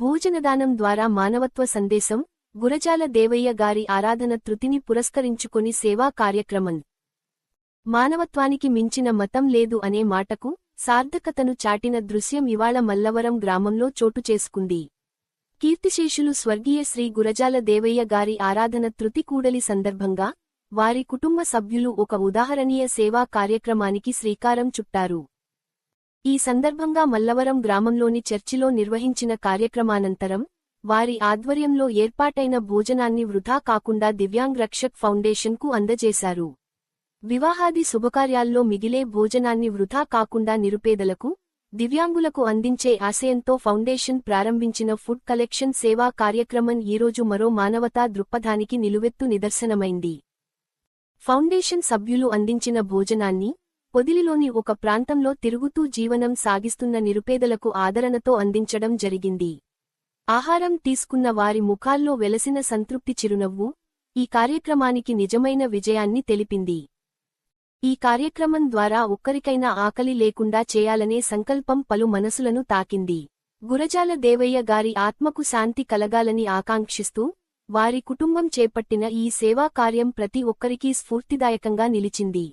భోజనదానం ద్వారా మానవత్వ సందేశం గురజాల దేవయ్య గారి ఆరాధన తృతిని పురస్కరించుకుని సేవా కార్యక్రమం. మానవత్వానికి మించిన మతం లేదు అనే మాటకు సార్థకతను చాటిన దృశ్యం ఇవాళ మల్లవరం గ్రామంలో చోటు చేసుకుంది. కీర్తిశేషులు స్వర్గీయ శ్రీ గురజాల దేవయ్య గారి ఆరాధన తృతి కూడలి సందర్భంగా వారి కుటుంబ సభ్యులు ఒక ఉదాహరణీయ సేవా కార్యక్రమానికి శ్రీకారం చుట్టారు. ఈ సందర్భంగా మల్లవరం గ్రామంలోని చర్చిలో నిర్వహించిన కార్యక్రమానంతరం వారి ఆధ్వర్యంలో ఏర్పాటైన భోజనాన్ని వృధా కాకుండా దివ్యాంగ్ రక్షక్ ఫౌండేషన్కు అందజేశారు. వివాహాది శుభకార్యాల్లో మిగిలే భోజనాన్ని వృధా కాకుండా నిరుపేదలకు దివ్యాంగులకు అందించే ఆశయంతో ఫౌండేషన్ ప్రారంభించిన ఫుడ్ కలెక్షన్ సేవా కార్యక్రమం ఈరోజు మరో మానవతా దృక్పథానికి నిలువెత్తు నిదర్శనమైంది. ఫౌండేషన్ సభ్యులు అందించిన భోజనాన్ని పొదిలిలోని ఒక ప్రాంతంలో తిరుగుతూ జీవనం సాగిస్తున్న నిరుపేదలకు ఆదరణతో అందించడం జరిగింది. ఆహారం తీసుకున్న వారి ముఖాల్లో వెలసిన సంతృప్తి చిరునవ్వు ఈ కార్యక్రమానికి నిజమైన విజయాన్ని తెలిపింది. ఈ కార్యక్రమం ద్వారా ఒక్కరికైనా ఆకలి లేకుండా చేయాలనే సంకల్పం పలు మనసులను తాకింది. గురజాల దేవయ్య గారి ఆత్మకు శాంతి కలగాలని ఆకాంక్షిస్తూ వారి కుటుంబం చేపట్టిన ఈ సేవా కార్యం ప్రతి ఒక్కరికీ స్ఫూర్తిదాయకంగా నిలిచింది.